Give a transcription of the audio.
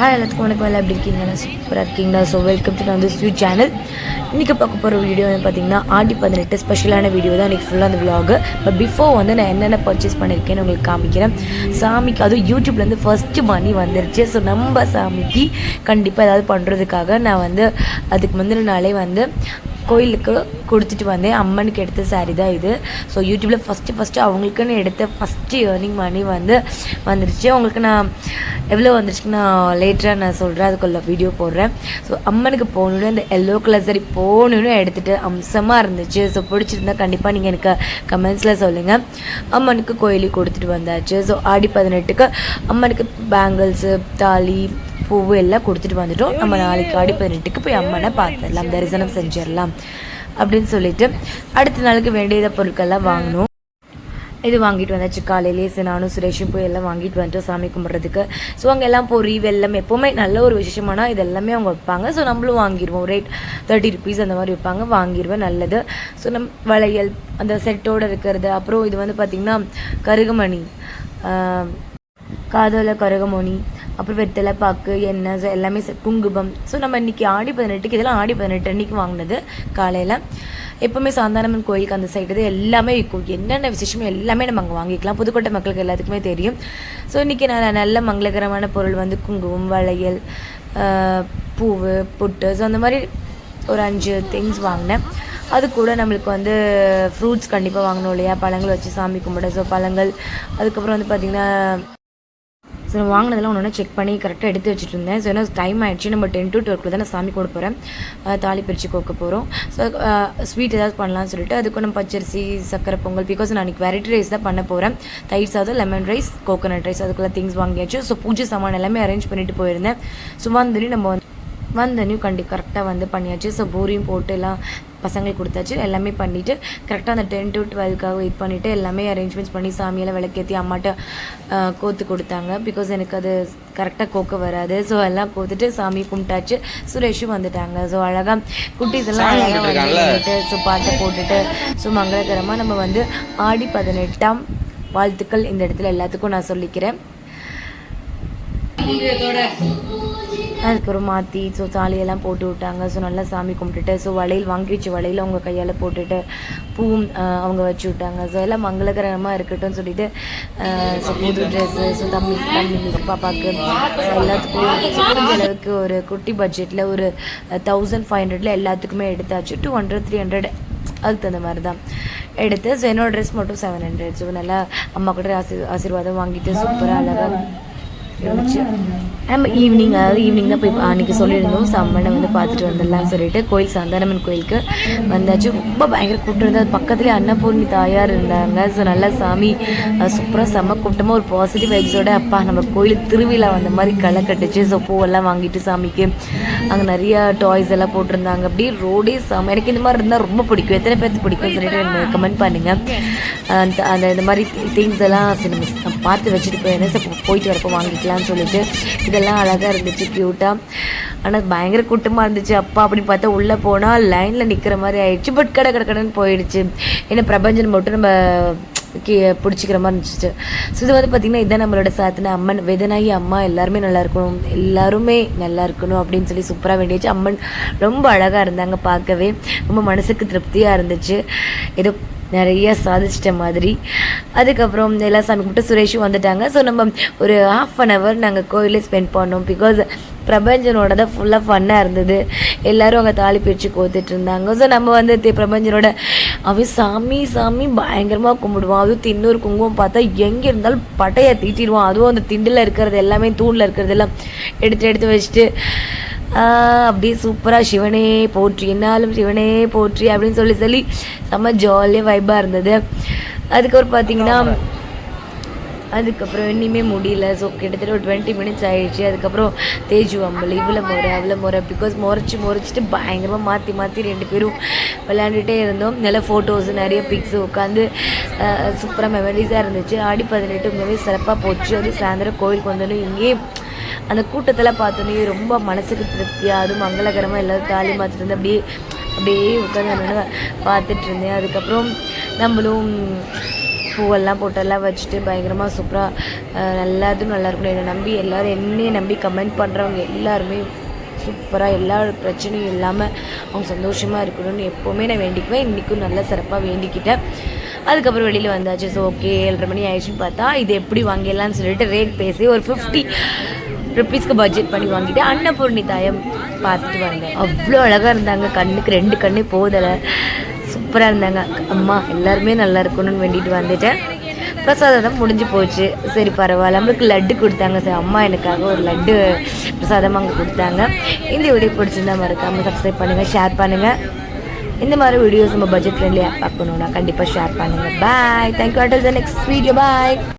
Hi எல்லாத்துக்கும் வணக்கம். எல்லாம் எப்படி இருக்கீங்களா சூப்பராக இருக்கீங்களா? ஸோ வெல்கம் டு வந்து ஸ்வீட் சேனல் இன்றைக்கி பார்க்க போகிற வீடியோ வந்து பார்த்தீங்கன்னா ஆடி பதினெட்டு ஸ்பெஷலான வீடியோ தான். இன்றைக்கி ஃபுல்லாக அந்த விலாகு பட் பிஃபோர் வந்து நான் என்னென்ன பர்ச்சேஸ் பண்ணியிருக்கேன்னு உங்களுக்கு காமிக்கிறேன். சாமிக்கு அதுவும் யூடியூப்லேருந்து ஃபஸ்ட்டு மணி வந்துருச்சு. ஸோ நம்ம சாமிக்கு கண்டிப்பாக ஏதாவது பண்ணுறதுக்காக நான் வந்து அதுக்கு முந்தின நாளே வந்து கோயிலுக்கு கொடுத்துட்டு வந்தேன். அம்மனுக்கு எடுத்த saree தான் இது. ஸோ யூடியூப்பில் ஃபஸ்ட்டு ஃபஸ்ட்டு அவங்களுக்குன்னு எடுத்த ஃபஸ்ட்டு ஏர்னிங் மணி வந்து வந்துருச்சு. அவங்களுக்கு நான் எவ்வளோ வந்துருச்சுன்னு நான் லேட்டராக நான் சொல்கிறேன் அதுக்குள்ள வீடியோ போடுறேன். ஸோ அம்மனுக்கு போகணுன்னு அந்த எல்லோ கலர் சரி போகணுன்னு எடுத்துகிட்டு அம்சமாக இருந்துச்சு. ஸோ பிடிச்சிருந்தா கண்டிப்பாக நீங்கள் எனக்கு கமெண்ட்ஸில் சொல்லுங்கள் அம்மனுக்கு கோயிலுக்கு கொடுத்துட்டு வந்தாச்சு. ஸோ ஆடி பதினெட்டுக்கு அம்மனுக்கு பேங்கிள்ஸு தாலி பூவு எல்லாம் கொடுத்துட்டு வந்துட்டோம். நம்ம நாளைக்கு ஆடி பதினெட்டுக்கு போய் அம்மனை பார்த்துடலாம். தரிசனம் செஞ்சிடலாம். அப்படின்னு சொல்லிட்டு அடுத்த நாளுக்கு வேண்டியத பொருட்கள்லாம் வாங்கணும். இது வாங்கிட்டு வந்தாச்சு. காலையிலேயே நானும் சுரேஷும் போய் எல்லாம் வாங்கிட்டு வந்துட்டோம் சாமி கும்பிட்றதுக்கு. ஸோ அங்கே எல்லாம் பொரி வெல்லம் எப்போவுமே நல்ல ஒரு விசேஷமானா இது எல்லாமே அவங்க வைப்பாங்க. ஸோ நம்மளும் வாங்கிடுவோம். ரேட் தேர்ட்டி ருபீஸ் அந்த மாதிரி வைப்பாங்க. வாங்கிடுவேன் நல்லது. ஸோ நம் வளையல் அந்த செட்டோடு இருக்கிறது. அப்புறம் இது வந்து பார்த்திங்கன்னா கருகுமணி. காதோல கருகமணி. அப்புறம் வெத்தலை பாக்கு எண்ணெய் எல்லாமே குங்குபம் ஸோ நம்ம இன்றைக்கி ஆடி பதினெட்டுக்கு இதெல்லாம் ஆடி பதினெட்டு அன்னைக்கு வாங்கினது காலையில். எப்போவுமே சாந்தானம்மன் கோயிலுக்கு அந்த சைடு எல்லாமே இருக்கும் என்னென்ன விசேஷமோ எல்லாமே நம்ம அங்கே வாங்கிக்கலாம். புதுக்கோட்டை மக்களுக்கு எல்லாத்துக்குமே தெரியும். ஸோ இன்றைக்கி நான் நல்ல மங்களகரமான பொருள் வந்து குங்குமம் வளையல் பூவு புட்டு. ஸோ அந்த மாதிரி ஒரு அஞ்சு திங்ஸ் வாங்கினேன். அது கூட நம்மளுக்கு வந்து ஃப்ரூட்ஸ் கண்டிப்பாக வாங்கணும் இல்லையா? பழங்கள் வச்சு சாமி கும்பிட ஸோ பழங்கள். அதுக்கப்புறம் வந்து பார்த்திங்கன்னா ஸோ நான் வாங்கினதெல்லாம் ஒன்று செக் பண்ணி கரெக்டாக எடுத்து வச்சுட்டு இருந்தேன். ஸோ ஏன்னா டைம் ஆகிடுச்சு நம்ம டென் டு டுவெல்க்குள்ள தான் நான் சாமி கொடுக்க போகிறேன் தாலி பிரித்து கோக்க போகிறோம் ஸோ ஸ்வீட் ஏதாவது பண்ணலாம்னு சொல்லிட்டு அதுக்கு நம்ம பச்சரிசி சக்கரை பொங்கல் பிகாஸ் நான் அன்றைக்கி வெரைட்டி ரைஸ் தான் பண்ண போகிறேன் தயிர் சாதம் லெமன் ரைஸ் கோகோனட் ரைஸ் அதுக்குள்ள திங்ஸ் வாங்கியாச்சு. ஸோ பூஜை சாமான் எல்லாமே அரேஞ்ச் பண்ணிட்டு போயிருந்தேன். ஸோ வந்தோடனே நம்ம வந்து வந்தனையும் கண்டி கரெக்டாக வந்து பண்ணியாச்சு. ஸோ பூரியும் போட்டு எல்லாம் பசங்களுக்கு கொடுத்தாச்சு. எல்லாமே பண்ணிவிட்டு கரெக்டாக அந்த டென் டு டுவெல்க்காக வெயிட் பண்ணிவிட்டு எல்லாமே அரேஞ்ச்மெண்ட்ஸ் பண்ணி சாமியெல்லாம் விளக்கேற்றி அம்மாட்ட கோத்து கொடுத்தாங்க. பிகாஸ் எனக்கு அது கரெக்டாக கோக்க வராது. ஸோ எல்லாம் கோத்துட்டு சாமி கும்பிட்டாச்சு. சுரேஷும் வந்துட்டாங்க. ஸோ அழகாக குட்டீஸ் எல்லாம் அழகாக வந்து ஸோ பாட்டை போட்டுட்டு ஸோ மங்களகரமாக நம்ம வந்து ஆடி பதினெட்டாம் வாழ்த்துக்கள் இந்த இடத்துல எல்லாத்துக்கும் நான் சொல்லிக்கிறேன். அதுக்கப்புறம் மாற்றி ஸோ தாலியெல்லாம் போட்டு விட்டாங்க. ஸோ நல்லா சாமி கும்பிட்டுட்டு ஸோ வளையல் வாங்கிச்சு வளையல் அவங்க கையால் போட்டுட்டு பூவும் அவங்க வச்சு விட்டாங்க. ஸோ எல்லாம் மங்களகரமாக இருக்கட்டும்னு சொல்லிட்டு ஸோ புது ட்ரெஸ்ஸு ஸோ தம்பி தம்பி பாப்பாவுக்கு எல்லாத்துக்கும் முடிஞ்ச அளவுக்கு ஒரு குட்டி பட்ஜெட்டில் ஒரு தௌசண்ட் ஃபைவ் ஹண்ட்ரட்ல எல்லாத்துக்குமே எடுத்தாச்சு. டூ ஹண்ட்ரட் த்ரீ ஹண்ட்ரட் அதுக்கு தகுந்த மாதிரி தான் எடுத்து ஸோ என்னோட ட்ரெஸ் மட்டும் செவன் ஹண்ட்ரட் ஸோ நல்லா அம்மா கூட ஆசி ஆசீர்வாதம் வாங்கிட்டு சூப்பராக அழகாக இருந்துச்சு. நம்ம ஈவினிங் அதாவது ஈவினிங் தான் போய் அன்றைக்கி சொல்லியிருந்தோம். சம்மனை வந்து பார்த்துட்டு வந்துடலாம்னு சொல்லிட்டு கோயில் சாந்தானம்மன் கோயிலுக்கு வந்தாச்சு. ரொம்ப பயங்கர கூட்டம் இருந்தது. அது பக்கத்துலேயே அன்னபூர்ணி தாயார் இருந்தாங்க. ஸோ நல்லா சாமி சூப்பராக செம்ம கூட்டமாக ஒரு பாசிட்டிவ் வைப்ஸோட அப்பா நம்ம கோயிலுக்கு திருவிழா வந்த மாதிரி களை கட்டுச்சு. ஸோ பூவெல்லாம் வாங்கிட்டு சாமிக்கு. அங்கே நிறையா டாய்ஸ் எல்லாம் போட்டிருந்தாங்க. அப்படியே ரோடே செம்ம. எனக்கு இந்த மாதிரி இருந்தால் ரொம்ப பிடிக்கும். எத்தனை பேருக்கு பிடிக்கும்னு சொல்லிட்டு எனக்கு கமெண்ட் பண்ணுங்கள் அந்த அந்த இந்த மாதிரி திங்ஸ் எல்லாம் நம்ம பார்த்து வச்சுட்டு போயிருந்தேன் சரி போயிட்டு வரப்போ வாங்கிக்கலாம்னு சொல்லிட்டு எல்லாம் அழகாக இருந்துச்சு க்யூட்டாக ஆனால் பயங்கர கூட்டமாக இருந்துச்சு. அப்பா அப்படின்னு பார்த்தா உள்ளே போனால் லைனில் நிற்கிற மாதிரி ஆயிடுச்சு. பட் கடை கடை போயிடுச்சு. ஏன்னா பிரபஞ்சன் மட்டும் நம்ம கீ பிடிச்சிக்கிற மாதிரி இருந்துச்சு. ஸோ இது வந்து பார்த்திங்கன்னா இதான் நம்மளோட சாத்தின அம்மன் வேதனாகி அம்மா எல்லாருமே நல்லா இருக்கணும். எல்லாருமே நல்லா இருக்கணும் அப்படின்னு சொல்லி சூப்பராக வேண்டியாச்சு. அம்மன் ரொம்ப அழகாக இருந்தாங்க பார்க்கவே. ரொம்ப மனசுக்கு திருப்தியாக இருந்துச்சு. ஏதோ நிறைய சாதிச்சிட்ட மாதிரி. அதுக்கப்புறம் எல்லா சாமி கும்பிட்டு சுரேஷும் வந்துட்டாங்க. ஸோ நம்ம ஒரு ஹாஃப் அன் ஹவர் நாங்கள் கோயிலே ஸ்பெண்ட் பண்ணோம். பிகாஸ் பிரபஞ்சனோட தான் ஃபுல்லாக ஃபன்னாக இருந்தது. எல்லோரும் அங்கே தாலி பிரித்து கோத்துட்டு இருந்தாங்க. ஸோ நம்ம வந்து பிரபஞ்சனோட அவன் சாமி சாமி பயங்கரமாக கும்பிடுவான். அதுவும் தின்னூர் குங்குமம் பார்த்தா எங்கே இருந்தாலும் பட்டையை தீட்டிடுவான். அதுவும் அந்த திண்டில் இருக்கிறது எல்லாமே தூணில் இருக்கிறது எல்லாம் எடுத்து எடுத்து வச்சுட்டு அப்படியே சூப்பராக சிவனே போற்றி என்னாலும் சிவனே போற்றி அப்படின்னு சொல்லி சொல்லி செம்ம ஜாலியாக வைப்பாக இருந்தது. அதுக்கப்புறம் பார்த்தீங்கன்னா அதுக்கப்புறம் இனிமே முடியல. ஸோ கிட்டத்தட்ட ஒரு டுவெண்ட்டி மினிட்ஸ் ஆகிடுச்சு அதுக்கப்புறம் தேஜு அம்பல் இவ்வளோ முறை அவ்வளோ முறை பிகாஸ் முறைச்சி முறைச்சிட்டு பயங்கரமாக மாற்றி மாற்றி ரெண்டு பேரும் விளையாண்டுட்டே இருந்தோம். நல்ல ஃபோட்டோஸ் நிறைய பிக்ஸ் உட்காந்து சூப்பராக மெமரிஸாக இருந்துச்சு. ஆடி பதினெட்டு உண்மையாகவே சிறப்பாக போச்சு. அது சாயந்தரம் கோயிலுக்கு வந்தோடனே இங்கேயே அந்த கூட்டத்தில் பார்த்தோன்னே ரொம்ப மனசுக்கு திருப்தியாக அதுவும் மங்களகரமாக எல்லாரும் தாலி மாற்றிட்டு வந்து அப்படியே அப்படியே உட்காந்து பார்த்துட்டு இருந்தேன். அதுக்கப்புறம் நம்மளும் பூவெல்லாம் போட்டெல்லாம் வச்சுட்டு பயங்கரமாக சூப்பராக நல்லா இதுவும் நல்லாயிருக்கும் என்னை நம்பி எல்லோரும் என்னையும் நம்பி கமெண்ட் பண்ணுறவங்க எல்லாருமே சூப்பராக எல்லா பிரச்சனையும் இல்லாமல் அவங்க சந்தோஷமாக இருக்கணும்னு எப்போவுமே நான் வேண்டிக்குவேன். இன்றைக்கும் நல்லா சிறப்பாக வேண்டிக்கிட்டேன். அதுக்கப்புறம் வெளியில் வந்தாச்சு. ஸோ ஓகே ஏழரை மணி ஆயிடுச்சுன்னு பார்த்தா இது எப்படி வாங்கிடலாம்னு சொல்லிட்டு ரேட் பேசி ஒரு ஃபிஃப்டி ருப்பீஸ்க்கு பட்ஜெட் பண்ணி வாங்கிட்டு அன்னபூர்ணி தாயம் பார்த்துட்டு வந்தேன். அவ்வளோ அழகாக இருந்தாங்க. கண்ணுக்கு ரெண்டு கண்ணே போதலை. சூப்பராக இருந்தாங்க. அம்மா எல்லாருமே நல்லா இருக்கணும்னு வேண்டிட்டு வந்துட்டேன். பிரசாதம் முடிஞ்சு போச்சு. சரி பரவாயில்ல. நம்மளுக்கு லட்டு கொடுத்தாங்க சரி. அம்மா எனக்காக ஒரு லட்டு பிரசாதம் அங்கே கொடுத்தாங்க. இந்த வீடியோ பிடிச்சிருந்தா மறக்காமல் சப்ஸ்கிரைப் பண்ணுங்கள் ஷேர் பண்ணுங்கள் இந்த மாதிரி வீடியோஸ் நம்ம பட்ஜெட் ஃப்ரெண்ட்லியாக பார்க்கணுன்னா கண்டிப்பாக ஷேர் பண்ணுங்கள் bye thank you at the next video bye